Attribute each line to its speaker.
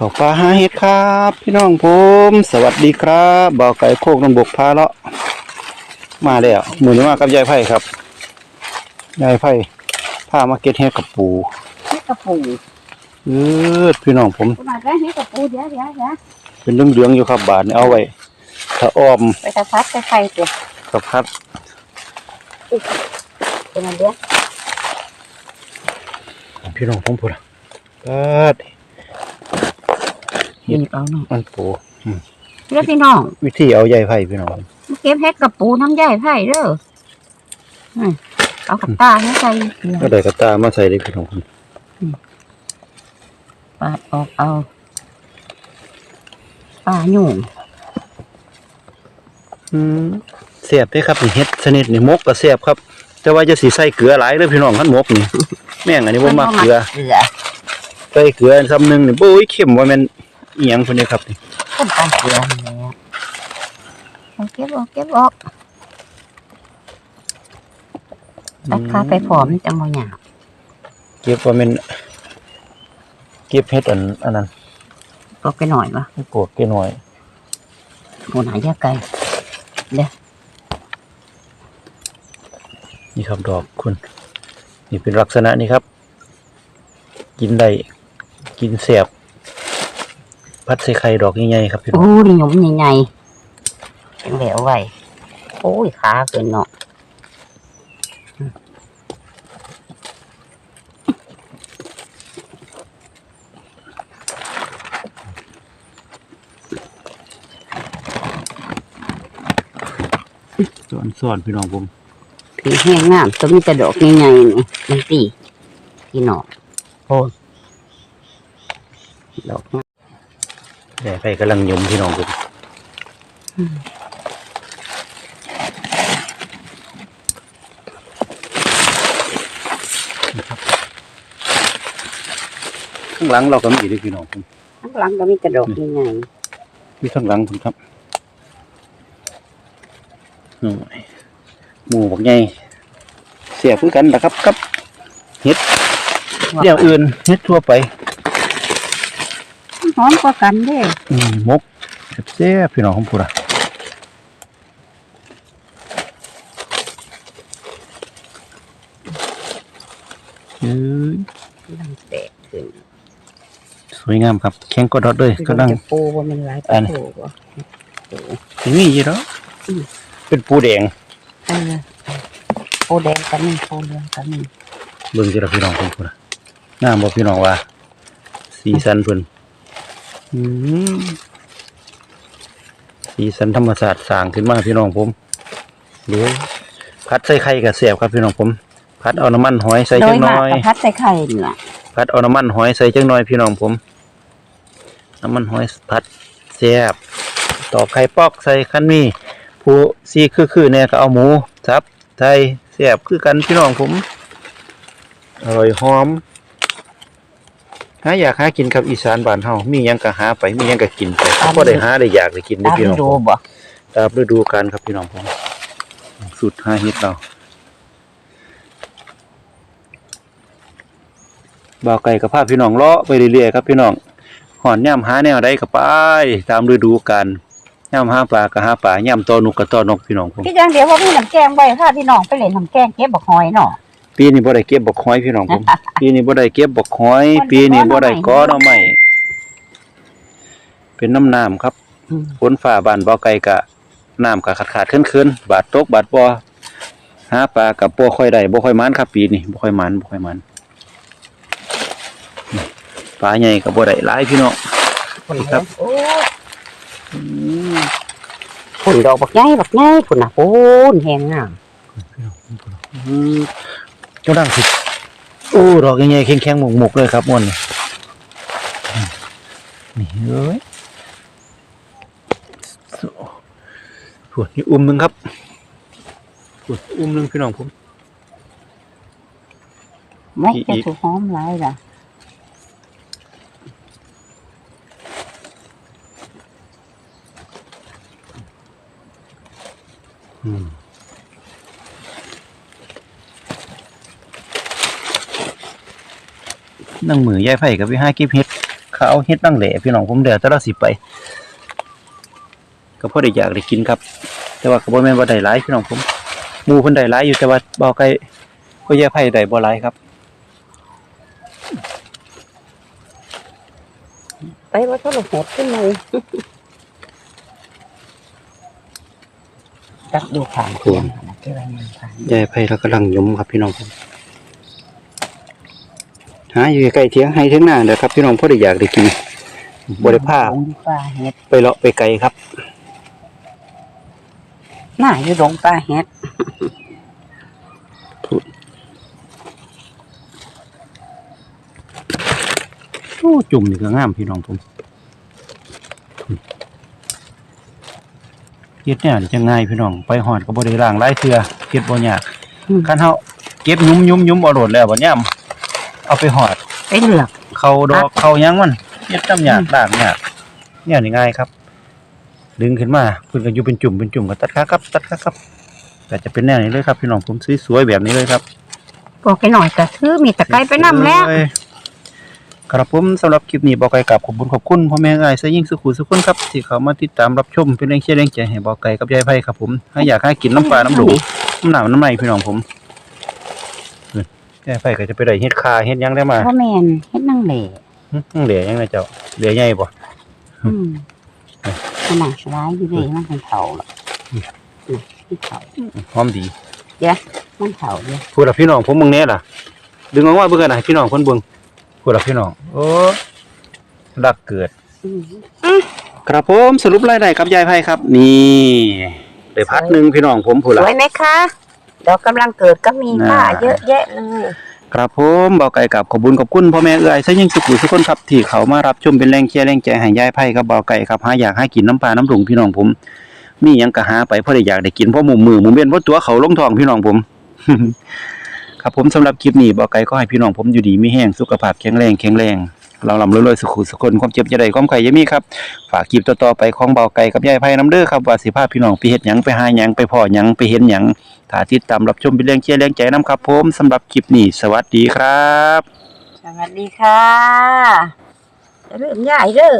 Speaker 1: เขาฟ้าหาเห็ดครับ พี่น้องผม สวัสดีครับบ่าวไก่โคกน้ำบกพาเลาะมาแล้วหมือนี้มากับยายไผ่ครับยายไผ่พามาเก็ตเห็ดกับปู
Speaker 2: เฮ็ดกระปู
Speaker 1: เออพี่น้องผม
Speaker 2: กูมาได้เฮ็ดกระปูเดี๋ยวเดี๋ยวเดี๋ยว
Speaker 1: เป็นเรื่องเลืองๆอยู่ครับบาทนี่เอาไว้ถ้าอ้อม
Speaker 2: ไปกระซับไปไข่เดี๋ยว
Speaker 1: กับพัด
Speaker 2: เป็นอันเดียว
Speaker 1: พี่น้องผมพูดปัด
Speaker 2: หยิบเอาหน่อย
Speaker 1: มันปู
Speaker 2: เดี๋ยวพี่น้อง
Speaker 1: วิธีเอายายไผ่พี่น้อง
Speaker 2: มาเก็บเฮ็ดกระปูน้ำใหญ่ไผ่เด้ออืมเอากับตาให้ใส่
Speaker 1: ก็ได้กระตามาใส่เลยพี่น้องผม
Speaker 2: ปาดออกเอาปลาหนุ่ม
Speaker 1: อืมเสียบได้ครับนี่เห็ดชนิดนี่มกก็เสียบครับ แต่ว่าจะสีใส่เกลือหลายเลยพี่น้องขันมกนี่ แม่งอันนี้ว่ามักเกลือ
Speaker 2: เกลือ
Speaker 1: ใส่เกลือซ้ำหนึ่งนี่โอ้ยเข้มว่าแมัน อีหยังคนนี้ครับนี่
Speaker 2: ต้นปลาเกลือนี่แหละเอาเก็บออกเก็บออกตัดขาไปผอมจังบ่หยาบ
Speaker 1: เก็บว่ามันเก็บเห็ดอันอันนั้น
Speaker 2: ตกไปหน่อยวะ
Speaker 1: ให้ปวดแกหน่อย
Speaker 2: โหหายาไก่
Speaker 1: นี่ครับดอกคุณนี่เป็นลักษณะนี้ครับ กินได้กินเสียบ พัดใส่ไข่ดอกใหญ่ๆครับพี่น้อง
Speaker 2: โอ้ยหยมใหญ่ๆเป็นเหลวไว้โอ้ยขาเป็นเนาะ
Speaker 1: สอนสอนพี่น้องผม
Speaker 2: ผีแห้งงามต้องมีแต่ดอกใหญ่ๆนี่มันตีพี่น้องโอ้ยดอกงาม
Speaker 1: แต่ไข่กำลังยมพี่น้องผมข้างหลังเราก็มีด้วยพี่น้องผม
Speaker 2: ข้างหลังก็มีแต่ดอกใหญ่
Speaker 1: มีข้างหลังผมครับหน่อยหมูบอกไงเสียบคือกันนะครับกับ
Speaker 2: ๆ
Speaker 1: เดี๋ยวอื่นเฮ็ดทั่วไป
Speaker 2: หอมกว่ากันเด้
Speaker 1: อืมมกเสียบๆพี่น้องผมพูดอะเอ้ย
Speaker 2: กำลังแตกขึ้น
Speaker 1: สวยงามครับ แข็งก็ดอดเลยก็ดัง
Speaker 2: จะปูว่ามันหลาย
Speaker 1: อัน
Speaker 2: ปูบ่
Speaker 1: สิมีอยู่แล้วเป็นปูแดง
Speaker 2: เออปูแดงก็มีปูเหลืองก็มี
Speaker 1: เบิ่งสิละพี่น้องผมพูดอะงามบ่พี่น้องว่า สีสันเพิ่นอืม สีสันธรรมศาสตร์สร้างขึ้นมาพี่น้องผมเดี๋ยวพัดใส่ไข่กับเสียบครับพี่น้องผม พัดเอาน้ำมันหอยใส่
Speaker 2: โด
Speaker 1: จั
Speaker 2: ย
Speaker 1: ง
Speaker 2: มา
Speaker 1: น้
Speaker 2: ก
Speaker 1: อย
Speaker 2: กระพัดใส่ไข่นี่ล่ะ
Speaker 1: พัดเอาน้ำมันหอยใส่จังน้อยพี่น้องผม น้ำมันหอยพัดแซ่บตอกไข่ปอกใส่คันมีผู้ซีคือคือๆเนี่ยก็เอาหมูสับใส่แซ่บคือกันพี่น้องผมอร่อยหอม หาอยากหากินครับอีสานบ้านเฮามีหยังก็หาไปมีหยังก็กินไปบ่ได้หาได้อยากได้กินได้
Speaker 2: ตาม
Speaker 1: พี่น้อง
Speaker 2: ดู
Speaker 1: ผม
Speaker 2: บ่
Speaker 1: ตามฤดูกาลครับพี่น้องผมสุดหาเฮ็ดเราบ่าวไก่กับพาพี่น้องเลาะไปเรื่อยๆครับพี่น้องหอนย่ำหาแนวใดก็ไปตามฤดูกาลย่ำหาปลาก็หาปลาย่ำตอนกก็ตอนกพี่น้องผม
Speaker 2: พี่จังเดี๋ยวว่าพี่น้ำแกงไว้ถ้าพี่น้องไปเล่นน้ำแกงเก็บบักหอยเนาะ
Speaker 1: ปีนี้บ่ได้เก็บบักหอยพี่น้องผม ปีนี้บ่ได้เก็บบักหอย
Speaker 2: คน
Speaker 1: ปีนี้บ่ได้
Speaker 2: ก้
Speaker 1: ก้อ
Speaker 2: อ
Speaker 1: ห
Speaker 2: หน่
Speaker 1: น่อ
Speaker 2: อไม้
Speaker 1: ไม้เป็นน้ำน้ำครับ
Speaker 2: อืม
Speaker 1: ฝนฟ้าบ้านบ่อไก่กะน้ำกะขาดขาดๆเคินๆบาดตกบาดบ่หาปลากับบ่ค่อยได้บ่ค่อยมันครับ ปีนี้บ่ค่อยมันบ่ค่อยมันนี่ปลาใหญ่ก็บ่ได้หลายพี่น้อง
Speaker 2: คน
Speaker 1: ครับ
Speaker 2: โอ้คนดอกบักใหญ่บักใหญ่คนน่ะโอ้นแหงงาม
Speaker 1: อืม เจ้าดังสิโอ้ดอกใหญ่ๆแข็งๆหมกๆเลยครับม่วนนี่นี่เอ้ยโอ้ปวดนี่อุ้มหนึงครับปวดอุ้มหนึงพี่น้องผม
Speaker 2: ไม่
Speaker 1: อี
Speaker 2: จะ
Speaker 1: อี
Speaker 2: ถูกหอมหลายล่ะ
Speaker 1: อืม นั่งมือยายไผ่กับพี่ห้ากิบเฮ็ดเขาเอาเฮ็ดนั่งแหล่พี่น้องผมเดี๋ยวแต่เราสิไป ก็พอได้อยากได้กินครับ แต่ว่าก็บ่แม่นว่าได้หลายพี่น้องผมหมู่เพิ่นได้หลายอยู่แต่ว่าเบาไก่ก็แย่ไผได้บ่หลายครับ
Speaker 2: ไปว่าเขาหดขึ้นเลยจักดูผ่านเทียนนะที่ว่ามันผ่าน
Speaker 1: ยายไผเรากำลังยมครับพี่น้องผม หาอยู่ใกล้เถียงให้เถียงหน้าเด้อครับพี่น้องพอได้อยากได้กินบ่ได้พา
Speaker 2: หลงอยู่ป่าเฮ็ด
Speaker 1: ไปเลาะไปไกลครับ
Speaker 2: หน้าอยู่หลงป่าเฮ็ด
Speaker 1: โอ้จุ่มนี่ก็งามพี่น้องผมเฮ็ดเนี่ยนี่จะง่ายพี่น้องไปหอดก็บ่ได้ล้างหลายเทื่อเฮ็ดบ่ยาก
Speaker 2: อืม
Speaker 1: คันเฮาเก็บยุ้มยุ้มยุ้มเอาโดดแล้วบัดยาม เอาไปหอด
Speaker 2: ไปเลือก
Speaker 1: เขาดอกเขาหยังมันเฮ็ดน้ำยากล้างยากเนี่ยนี่ง่ายครับ ดึงขึ้นมาเพิ่นก็อยู่เป็นจุ่มเป็นจุ่มก็ตัดขาครับ ตัดขาครับก็จะเป็นแนวนี้เลยครับพี่น้องผมสวยๆแบบนี้เลยครับ
Speaker 2: บอกไปหน่อยก็คือมีตะไคร้ไปนํแล้ว
Speaker 1: เอ้ยครับผมสำหรับคลิปนี้บอกไก่กับขอบคุณขอบคุณพ่อแม่ไอ้ายซะยิ่งสุขุสุขคนครับที่เขามาติดตามรับชมเป็นแรงเชียร์แรงใจให้บอกไก่กับยายไพ่ครับผมถ้าอยากให้กินน้ำปลาน้ำหลูน้ำหนาวน้ำไหมพี่น้องผมเอ้ยยายไพ่ก็จะไปได้เฮ็ดคาเฮ็ดหยังได้มา
Speaker 2: พ่อแม่นเฮ็ดนั่งเหล่
Speaker 1: หึเหลือยังไงเจ้าเหลือใหญ่บ่
Speaker 2: อืมขนาดร้ายอยู่เลยมันเป็นเถาหรอกนี่เถา
Speaker 1: หอมดี
Speaker 2: มันเถาเด้อ
Speaker 1: พูดกับพี่น้องผมมึงแน่ล่ะ ดึงออกมาเบิ่งกันนะให้พี่น้องคนเบิ่งพูดกับพี่น้องโอ้รักเกิด
Speaker 2: อืม
Speaker 1: ครับผมสรุปรายได้ครับยายไพ่ครับ นี่ได้พัดหนึ่งพี่น้องผมพูด
Speaker 2: ส
Speaker 1: ละ
Speaker 2: วยไหมคะ ดอกกำลังเกิดก็มีค่า
Speaker 1: น่า
Speaker 2: เยอะแยะเลย
Speaker 1: ครับผมเบาไก่กับขอบคุญขอบคุณพ่อแม่เอื้อยซะยิ่งสุขุสุขคนครับที่เขามารับชมเป็นแรงเชียร์แรงใจให้ยายไพ่ครับเบาไก่ครับหาอยากให้กินน้ำปลาน้ำหลงพี่น้องผม มีหยังก็หาไปเพราะได้อยากได้กินเพราะหมู่มือหมู่เบียนเพราะตัวเขาลงทองพี่น้องผม ครับผมสำหรับคลิปนี้เบาไก่ก็ให้พี่น้องผมอยู่ดีมีแห้งสุขภาพแข็งแรงแข็งแรง เราลำรวยๆสุขุสุขคนความเจ็บจะได้ความไข่อยามีครับ ฝากคลิปต่อๆไปของเบาไก่กับยายไพ่น้ำเด้อครับว่าสิภาพพี่น้องไปเห็ดหยังไปหาหยังไปพ่อหยังไปเห็นหยังถ้าติดตามรับชมเป็นเรื่องเชียร์แรงใจน้ำครับผมสำหรับคลิปนี้สวัสดีครับ
Speaker 2: สวัสดีค่ะเรื่องใหญ่เด้อ